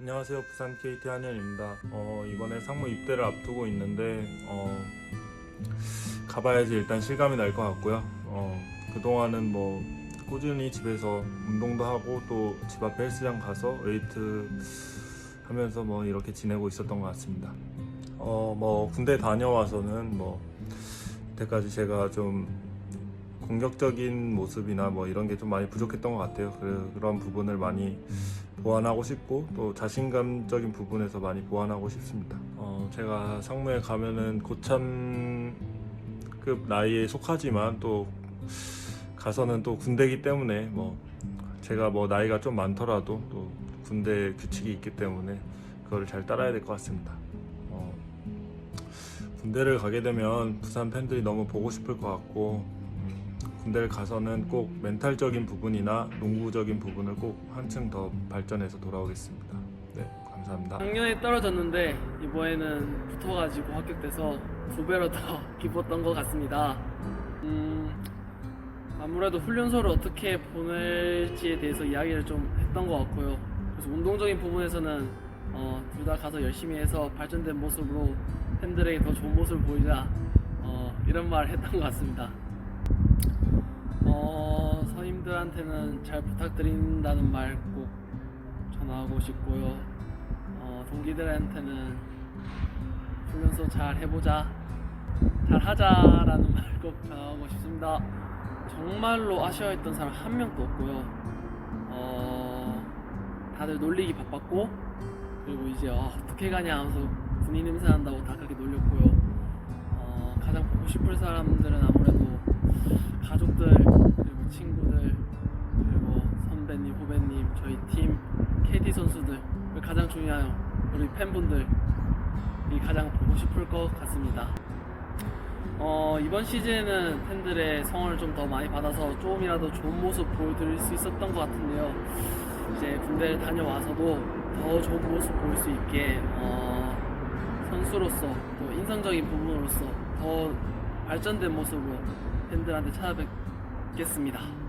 안녕하세요. 부산 KT 한현입니다. 어, 이번에 상무 입대를 앞두고 있는데 어, 가봐야지 일단 실감이 날 것 같고요. 어, 그동안은 뭐 꾸준히 집에서 운동도 하고 또 집 앞에 헬스장 가서 웨이트 하면서 뭐 이렇게 지내고 있었던 것 같습니다. 어, 뭐 군대 다녀와서는 뭐 이때까지 제가 좀 공격적인 모습이나 뭐 이런 게 좀 많이 부족했던 것 같아요. 그, 그런 부분을 많이 보완하고 싶고 또 자신감적인 부분에서 많이 보완하고 싶습니다. 어, 제가 상무에 가면은 고참급 나이에 속하지만 또 가서는 또 군대이기 때문에 뭐 제가 뭐 나이가 좀 많더라도 또 군대 규칙이 있기 때문에 그거를 잘 따라야 될 것 같습니다. 어, 군대를 가게 되면 부산 팬들이 너무 보고 싶을 것 같고 음, 군대를 가서는 꼭 멘탈적인 부분이나 농구적인 부분을 꼭 한층 더 발전해서 돌아오겠습니다. 네, 감사합니다. 작년에 떨어졌는데 이번에는 붙어가지고 합격돼서 두 배로 더 기뻤던 것 같습니다. 음, 아무래도 훈련소를 어떻게 보낼지에 대해서 이야기를 좀 했던 것 같고요. 그래서 운동적인 부분에서는 어, 둘 다 가서 열심히 해서 발전된 모습으로 팬들에게 더 좋은 모습을 보이자 어, 이런 말을 했던 것 같습니다. 어, 선임들한테는 잘 부탁드린다는 말 꼭 전하고 싶고요. 어, 동기들한테는 훈련소 잘 해보자, 잘 하자라는 말 꼭 전하고 싶습니다. 정말로 아쉬워했던 사람 한 명도 없고요. 어, 다들 놀리기 바빴고, 그리고 이제 어, 어떻게 가냐 하면서 군인 냄새 난다고 다 그렇게 놀렸고요. 어, 가장 보고 싶을 사람들은 아무래도 가족들, 그리고 친구들, 그리고 선배님, 후배님, 저희 팀, KT 선수들, 그리고 가장 중요한 우리 팬분들이 가장 보고 싶을 것 같습니다. 어, 이번 시즌에는 팬들의 성원을 좀 더 많이 받아서 조금이라도 좋은 모습 보여드릴 수 있었던 것 같은데요. 이제 군대를 다녀와서도 더 좋은 모습 보일 수 있게 어, 선수로서 또 인상적인 부분으로서 더 발전된 모습으로 팬들한테 찾아뵙겠습니다.